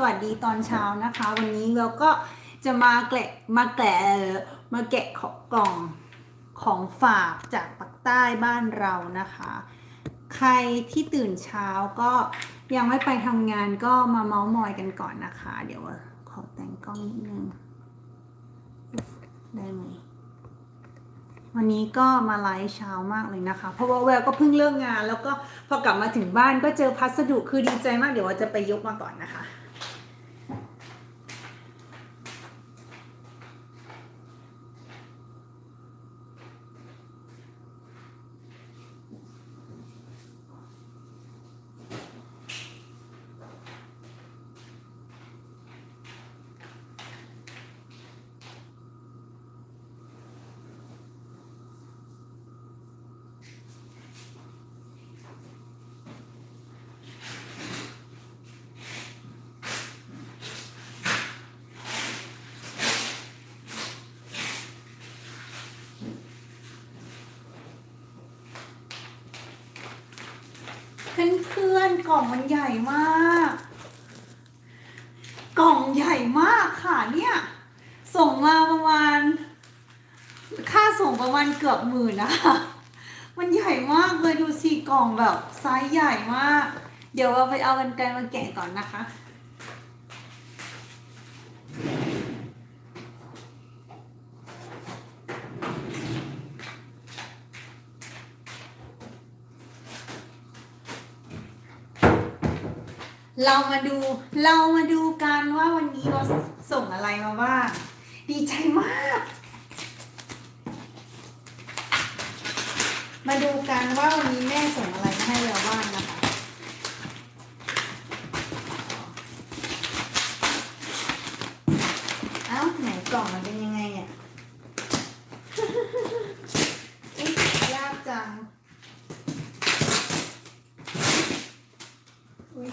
สวัสดีตอนเช้านะคะ วันนี้เราก็จะมาแกะมาแกะมาแกะของกล่องของฝากจากปักใต้บ้านเรานะคะ ใครที่ตื่นเช้าก็ยังไม่ไปทำงานก็มาเมาส์มอยกันก่อนนะคะ เดี๋ยวขอแต่งกล้องนิดนึงได้ไหมวันนี้ก็มาไลฟ์เช้ามากเลยนะคะ เพราะว่าแววก็เพิ่งเลิกงาน แล้วก็พอกลับมาถึงบ้านก็เจอพัสดุคือดีใจมากเดี๋ยวว่าจะไปยกมาก่อนนะคะ เพื่อนๆกล่องมันใหญ่มาก กล่องใหญ่มากค่ะเนี่ย ส่งมาประมาณ ค่าส่งประมาณเกือบหมื่นนะคะมันใหญ่มากเลยดูสิกล่องแบบไซส์ใหญ่มาก เดี๋ยวเราไปเอากันไกลมาแกะก่อนนะคะ เรามาดูเรามาดูกันว่าวันนี้เราส่งอะไรมาบ้างดีใจมาก มาดูกันว่าวันนี้แม่ส่งอะไรมาให้เราบ้างนะคะเอ้าไหนกล่องมันเป็นยังไงเนี่ย อุ๊ยยากจังอุ๊ย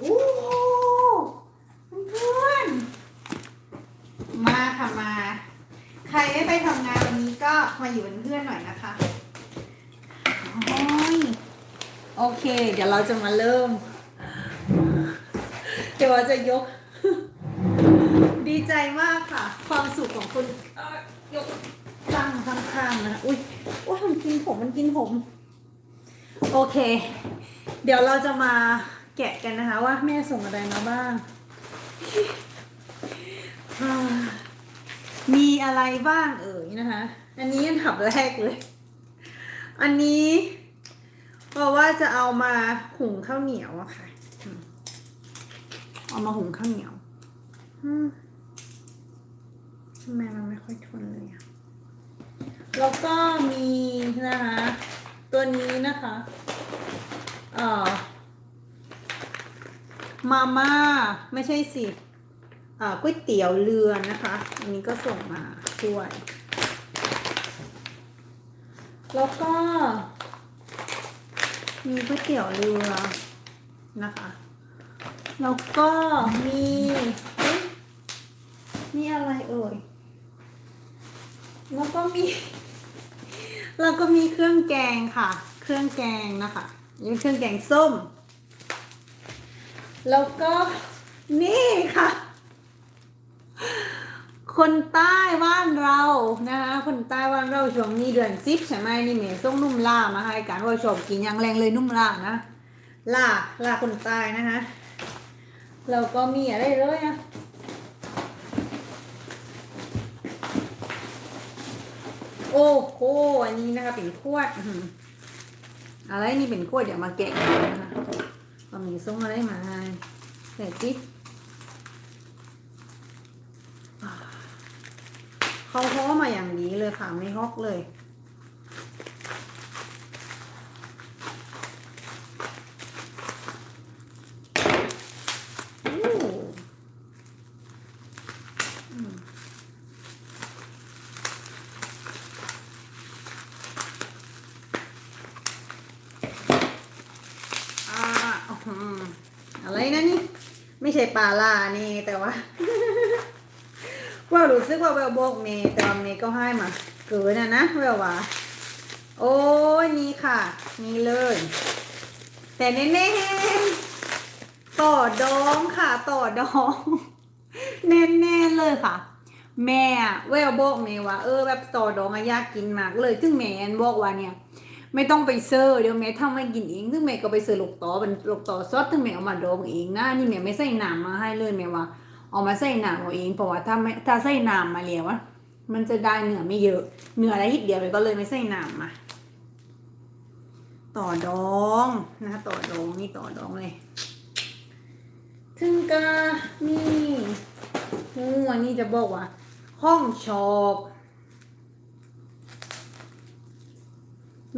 โอ้เพื่อนๆมาค่ะมา ใครไม่ไปทำงานวันนี้ก็มาอยู่เป็นเพื่อนหน่อยนะคะโอ้ยโอ เดี๋ยวเราจะมาเริ่ม เดี๋ยวเราจะยก ดีใจมากค่ะ ความสุขของคุณยกตั้งข้างๆนะอุ้ยโอ้ยมันกินผมมันกินผม โอเค เดี๋ยวเราจะมาแกะกันนะคะ ว่าแม่ส่งอะไรมาบ้าง มีอะไรบ้างเอ่ยนะคะ อันนี้อันดับแรกเลย อันนี้ เพราะว่าจะเอามาหุงข้าวเหนียวอะค่ะอืมเอามาหุงข้าวเหนียวอืมทำไมมันไม่ค่อยทนเลยอะแล้วก็มีนะคะ ตัวนี้นะคะเอ่อมาม่าไม่ใช่สิอ่าก๋วยเตี๋ยวเรือนะคะ อันนี้ก็ส่งมาช่วย แล้วก็ มีก๋วยเตี๋ยวเรือนะคะ แล้วก็มีนี่อะไรเอ่ย แล้วก็มี แล้วก็มีเครื่องแกงค่ะ เครื่องแกงนะคะนี่เครื่องแกงส้ม แล้วก็นี่ค่ะ คนใต้บ้านเรานะคะคนใต้บ้านเราช่วงนี้เดือนซิปใช่ไหมนี่เมย์ส่งนุ่มล่ามาให้การว่าชอบกินย่างแรงเลยนุ่มล่านะล่าล่าคนใต้นะคะแล้วก็มีอะไรเลยนะโอ้โหอันนี้นะคะเป็นขวดอื้อหืออะไรนี่เป็นขวดเดี๋ยวมาแกะกันนะคะก็มีส่งอะไรมาให้แต่จิ๊บ เขาห่อมาอย่างนี้เลยค่ะไม่ฮอกเลย อะไรนะนี่ ไม่ใช่ปลาล่านี่แต่ว่า ว่ารู้สึกว่าแววบอกเมย์แต่ว่าเมย์ก็ให้มาเกินนะนะแววว่าโอ้ยนี่ค่ะ นี่เลย แต่แน่ๆต่อดองค่ะ ต่อดองแน่ๆเลยค่ะ แม่แววบอกเมย์ว่าเออแบบต่อดองอะยากกินมากเลยซึ่งแม่อันบอกว่าเนี่ย ไม่ต้องไปเซอร์เดี๋ยวแม่ทำให้กินเองซึ่งแม่ก็ไปเซอร์ลูกต่อเป็นลูกต่อซอสซึ่งแม่เอามาดองเองนะนี่แม่ไม่ใส่น้ำมาให้เลยแม่ว่า เอามาใส่น้ำเอาเองเพราะว่าถ้าไม่ถ้าใส่น้ำมาเลี้ยวอะมันจะได้เนื้อไม่เยอะเนื้ออะไรนิดเดียวเลยก็เลยไม่ใส่น้ำมาต่อดองนะต่อดองนี่ต่อดองเลยถึงกานี่งูอันนี้จะบอกว่าห้องชอบ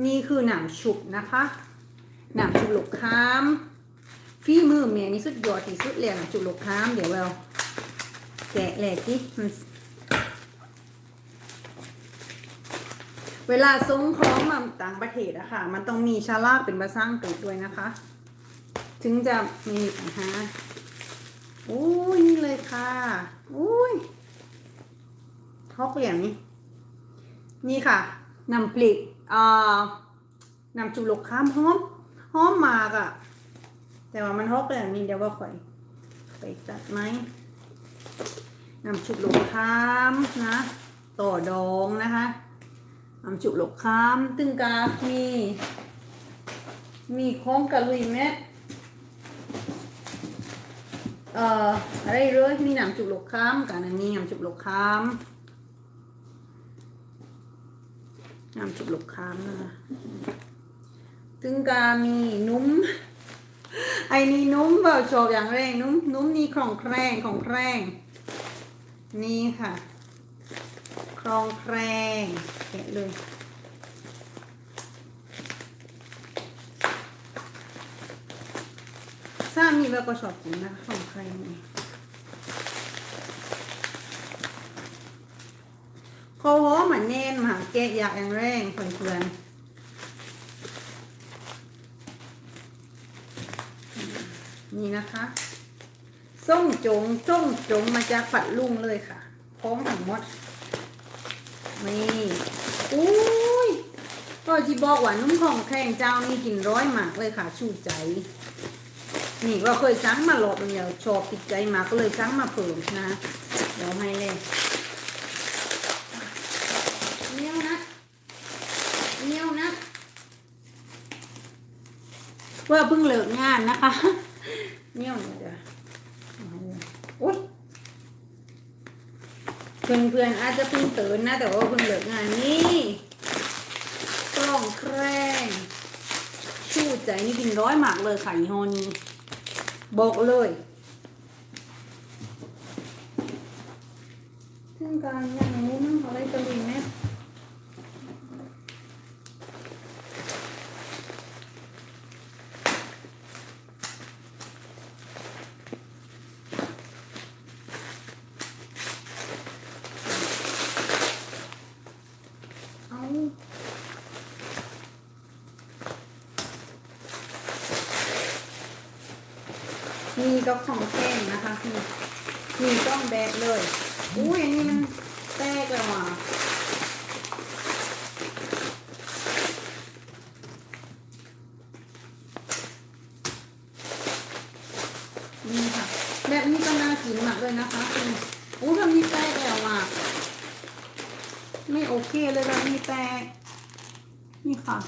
นี่คือหนังฉุบนะคะหนังฉุบลูกค้ามฝีมือเมียนี่สุดยอดที่สุดเลยหนังฉุบลูกค้ามเดี๋ยวเรา แกะแหลกที่เวลาส่งของมาต่างประเทศอะค่ะ มันต้องมีชาลากเป็นภาษาอังกฤษด้วยนะคะ ถึงจะมีปัญหาโอ้ยนี่เลยค่ะโอ้ยฮอกเหลี่ยมนี่นี่ค่ะนำปลีกอ่านำจุลกข้ามหอมหอมมากอะแต่ว่ามันฮอกแบบนี้เดี๋ยวว่าข่อยไปตัดไหม นำจุลกข้ามนะ ต่อดองนะคะนำจุลกข้ามตึงกามี มีโค้งกะลุยแม่เอ่ออะไรเลยมีหนำจุกลกข้ามกันอันนี้หนำจุกลกข้ามน้ำจุบลูกค้ามนะคะถึงกามีนุ่มไอ้นี่นุ่มเบาโชบอย่างแรงนุ่มนุ่มนี่คลองแครงของแครง นี่ค่ะคลองแครงแกะเลยสามีเบลก็ชอบกินนะคะของแครงนี่เขาหเหมือนเน่นมาแกะอยากแรงแรงเพื่อนๆนี่นะคะ ส้มจงส้มจงมาจากปัดลุงเลยค่ะพร้อมทั้งหมดนี่อุ้ยก็จีบอกว่านุ่มของแข็งเจ้านี่กินร้อยหมากเลยค่ะชูใจ นี่เราเคยสั่งมาหลอดเดียวชอบติดใจมากก็เลยสั่งมาเพิ่มนะเดี๋ยวให้เลยเนี้ยวนะเนี้ยวนะว่าเพิ่งเลิกงานนะคะเนี้ยวเนี่ยเดี๋ยวโอ๊ย เพื่อนเพื่อนๆอาจจะเพิ่งตื่นนะ แต่ว่าเพิ่งเลิกงานนี่กล้องแครงชูใจนี่กินร้อยหมากเลยค่ะยี่ห้อนี้บอกเลยซึ่งการอย่างนู้นอะไรจะดีไหม มีก็ของแท่งนะคะมีมีต้องแบกเลย อุ้ยอันนี้มันแตกแล้วอะนี่ค่ะแบบนี้ก็น่ากินมากเลยนะคะคุณอู้ทำนี้แตกแล้วอะไม่โอเคเลยแบบนี้แตก นี่ค่ะ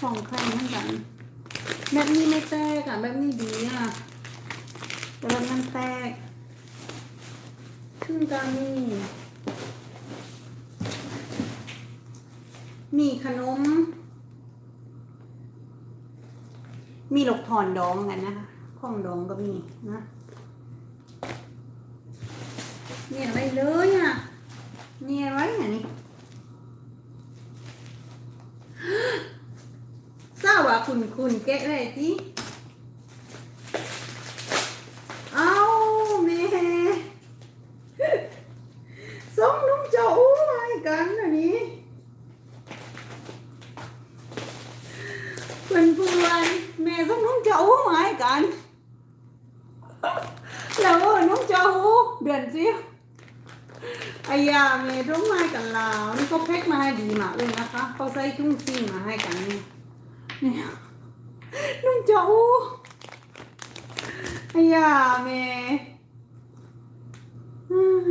ของใครเหมือนกัน แบบนี้ไม่แตกอะแบบนี้ดีอะแต่แบบนั้นแตกขึ้นกันนี่มีขนม มีหลกถอนดองกันนะคะข้องดองก็มีนะเนี่ยอะไรเลยอะเนี่ยอะไรอะนี่ ทราบว่าคุณคุณแกะอะไรที่เอาแม่ส่งนุ่มเจ้าอู้มาให้กันอันนี้เพื่อนเพื่อนแม่ส่งนุ่มเจ้าอู้ไหมกันแล้วนุ่งจะอู้เดือนซิไอ้ยาเมย์ต้องมากันลาวนี่เขาแพ็คมาให้ดีมากเลยนะคะเขาใส่จุ้งซิ่งมาให้กันนี่เนี่ยนุ่งจะอู้ไอ้ยาเมย์อืม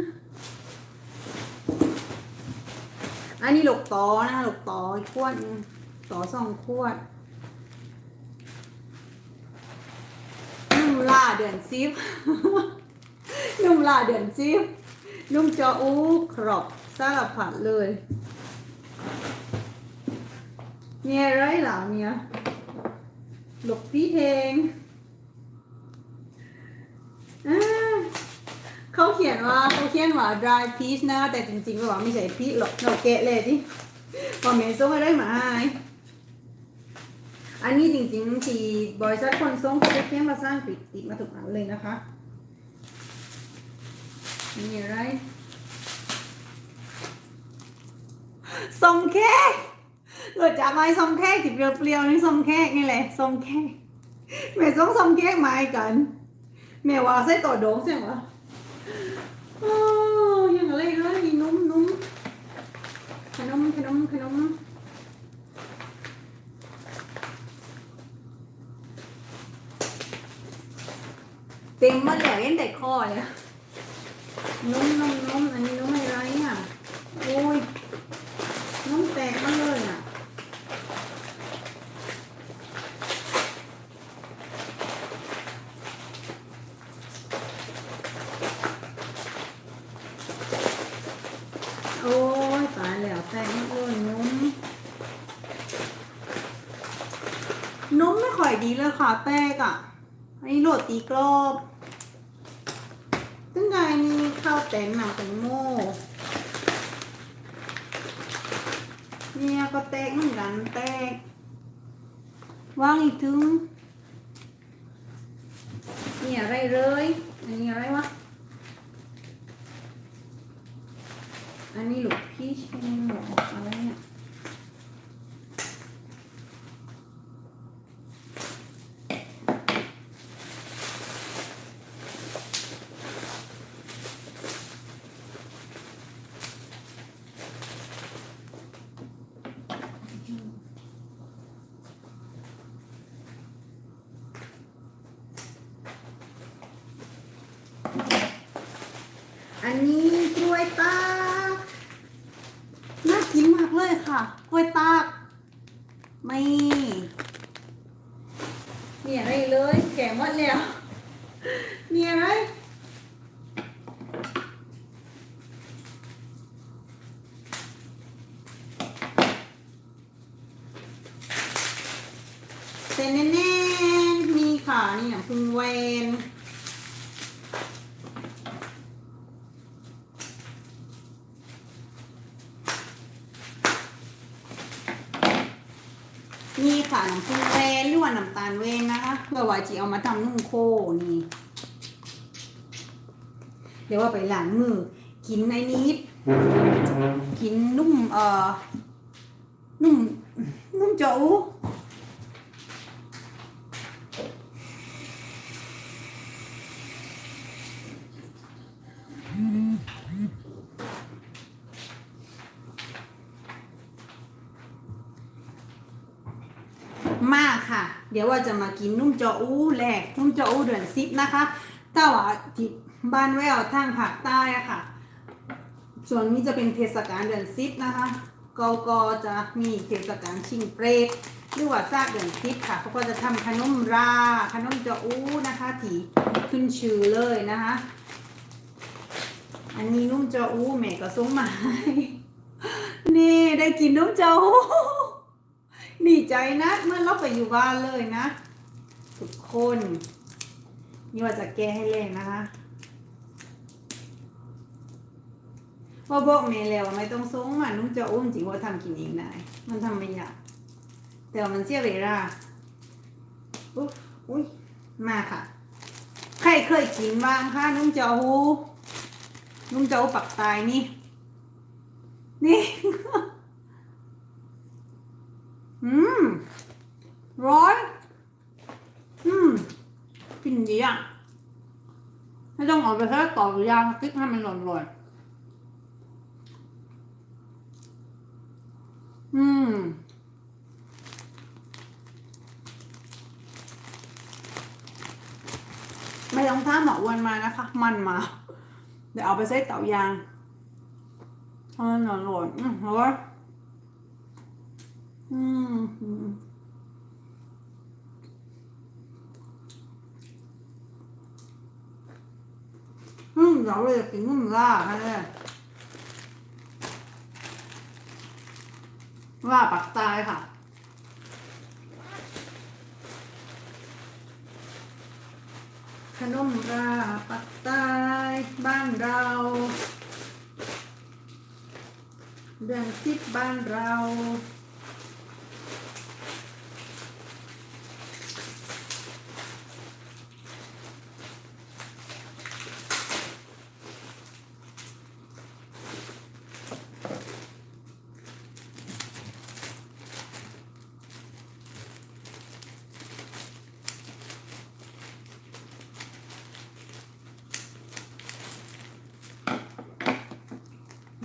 อันนี้หลกต่อนะหลกต่อขวดต่อสองขวดนุ่มล่าเดือนซิฟนุ่มล่าเดือนซิฟนุ่มจออูครอบสารพัดเลยมีอไรหล่าเนี้ยหลบพี่เพลงอ่า เขาเขียนว่าเขาเขียนว่า dry peach นะ แต่จริงๆก็ว่าไม่ใช่ peach หรอกเราแกะเลยที่ว่าเมย์ส่งมาได้มาให้อันนี้จริงๆที่บริษัทคนส่งเขาจะเขียนภาษาอังกฤษติดมาถูกอันเลยนะคะมีอะไรส้มแขกเกิดจากไม้ส้มแขกที่เปรี้ยวๆนี่ส้มแขกนี่แหละส้มแขกแม่ส่งส้มแขกมาให้กันแม่ว่าใส่ต่อโดงใช่ไหม โอ้ยังอะไรเลยมีนุ่มนุ่มขนมขนมขนมเต็มหมาแล้วยันแต่คอเลยอะนุ่มนุ่มนุ่มอันนี้นุ่มอะไรอะโอ้ยนุ่มแตกมาเลยอะโอ้ยตายแล้วแตกมาเลยนุ่มนุ่มไม่ค่ อยดีเลยค่ะแตกอะอันนี้โหลดตีกรอบตั้งไงมีข้าวแตงหนังแตงโมเนี่ยก็แตกเหมือนกันแตกวางอีกถึงเนี่อะไรเลยอันนี้อะไรวะ อันนี้หลูกพี่ชนหรออะไรเนี่ย อันนี้กล้วยตากน่ากินมากเลยค่ะ กล้วยตาก ไม่มีอะไรเลย แก่หมดแล้ว มีอะไร เส้นแน่ๆมีค่ะ นี่หนังพึ่งเวน นี่ค่ะน้ำผึ้งเว น้ำตาลเวนนะคะเพื่อว่าจีเอามาทำนุ่มโคนี่ เดี๋ยวว่าไปหล้างมือกินในนี้กินนุ่มเอ่อนุ่มนุ่มเจ้ามาค่ะ เดี๋ยวว่าจะมากินนุ่มจออู้แหลกนุ่มจออู้เดือนซิปนะคะแต่ว่าที่บ้านแววทางภาคใต้อะค่ะ ส่วนนี้จะเป็นเทศกาลเดือนซิปนะคะก็ก็จะมีเทศกาลชิงเปรตหรือว่าซากเดือนซิปค่ะเขาก็จะทำขนมราขนมจออู้นะคะที่ขึ้นชื่อเลยนะคะอันนี้นุ่มจออู้แม่ก็ส่งมาให้นี่ได้กินนุ่มจออู้ ดีใจนะ เมื่อเราไปอยู่บ้านเลยนะ ทุกคนนี่ว่าจะแก้ให้เล่นนะคะพอบอกเมย์แล้วไม่ต้องส่งมานุ่มจะอุ้มจริงว่าทำกินเองได้มันทำไม่ยากแต่มันเสียเวลาอุ๊ยอุ้ยมาค่ะ ใครเคยกินบ้างคะนุ่มเจ้าหูนุ่มเจ้าหูปักตายนี่ นี่ อืม ร้อย อืมกินดีอะ ไม่ต้องเอาไปแค่ต่อยางติ๊กให้มันหล่นๆอืมไม่ต้องท่าหมออ้วนมานะคะ มันมา เดี๋ยวเอาไปใส่เตายางทำมันหล่นๆอืมเอาไว้ อืมอืมอืมเดี๋ยวเราจะกินนุ่มล่าฮะเนี่ยล่าปักตายค่ะขนมราปักใต้บ้านเราเดือนสิบบ้านเรา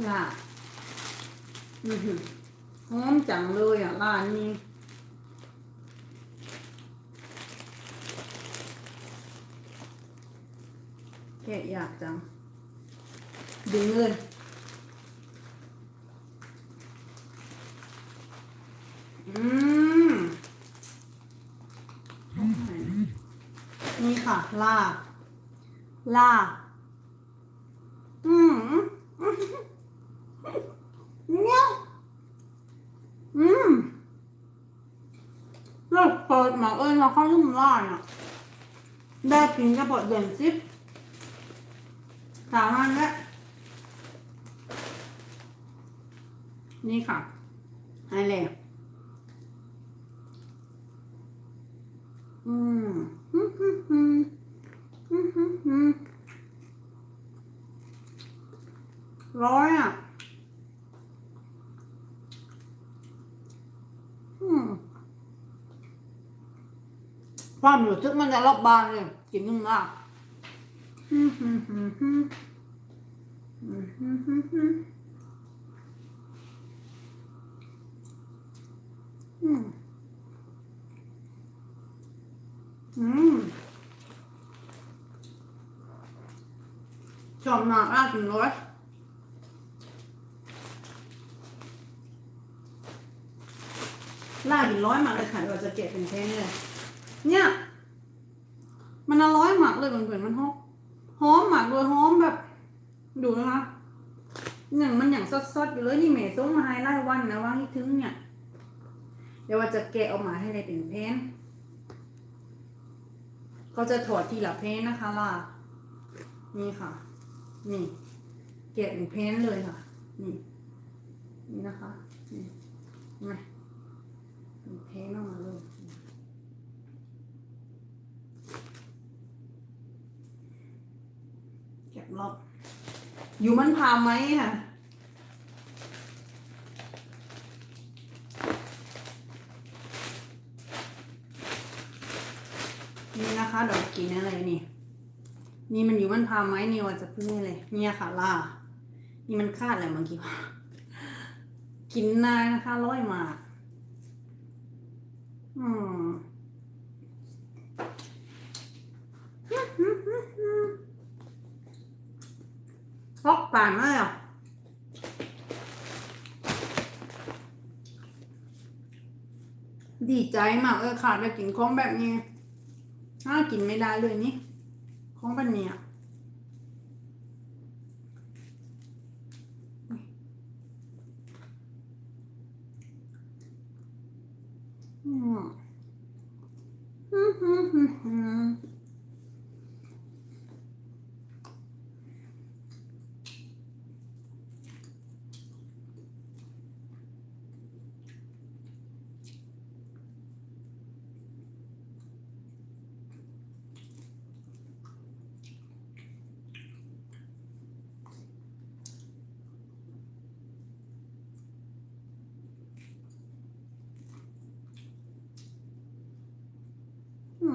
ล่ะอือ หือหอมจังเลยอะร้านนี้แกะอยากจังดึงเลยอืมนี่ค่ะลาลาอืม เนี่ยอืมเราเปิดมาเอ้ยเราเข้ารุ่มล่างอะ ได้กินกระเป๋าเดือนสิบสามอันแล้วนี่ค่ะอเล่อืมอืมอืมอืมอืมอืมอืมร้อยอะอืม ความรู้สึกมันจะรอบบานเลยกินนุ่มมากอืมอืมชอบมากอะถึงร้อยล่าหินร้อยมาเลยค่ะเราจะเก็บเป็นแท่งเลย เนี่ย มันอร่อยมากเลยเพื่อนๆมันหอมหอมมากเลยหอมแบบ ดูนะคะอย่างมันอย่างสดๆอยู่เลยนี่เมย์ส่งมาให้ไล่วันนะว่าให้ถึงเนี่ย เดี๋ยวว่าจะแกะออกมาให้ได้เป็นเพนก็จะถอดทีละเพนนะคะล่ะนี่ค่ะ นี่แกะเป็นเพนเลยค่ะ นี่ นี่นะคะนี่มาเป็นเพนออกมาเลย ก็บรอบอยู่มันพาไหมอะนี่นะคะดอกกินอะไรนี่ นี่มันอยู่มันพาไหมนี่ว่าจะพึ่งเลยเนี่ยค่ะล่า นี่มันคาดอะไรเมื่อกี้กินนายนะคะร้อยมากอืม ฮอกป่านมากอะดีใจมากเออขาดได้กินของแบบนี้น่ากินไม่ได้เลยนี่ของแบบนี้อะอืมอืมอืมอืม กิ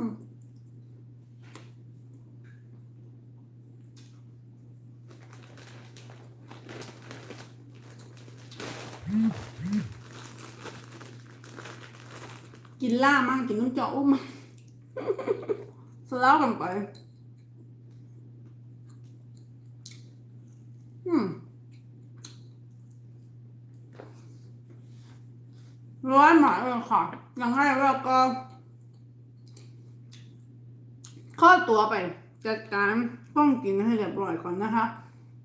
นล่ามั่งกินน้ำเจาะอุ้มมั่งสลับกันไป อืมร้อนหมากเลยค่ะยังไงเราก็ ข้อตัวไปจัดการป้องกินให้เรียบร้อยก่อนนะคะ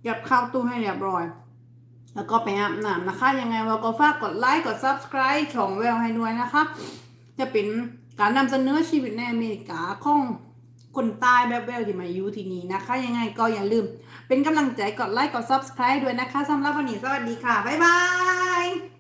เก็บข้าวตู้ให้เรียบร้อย แล้วก็ไปอาบน้ำนะคะ ยังไงเราก็ฝากกดไลค์กด subscribe ช่องแววให้ด้วยนะคะ จะเป็นการนำเสนอชีวิตในอเมริกาของคนใตายแบบแววที่มาอยู่ที่นี่นะคะ ยังไงก็อย่าลืม เป็นกำลังใจกดไลค์กด subscribe ด้วยนะคะสำหรับวันนี้สวัสดีค่ะ บ๊ายบาย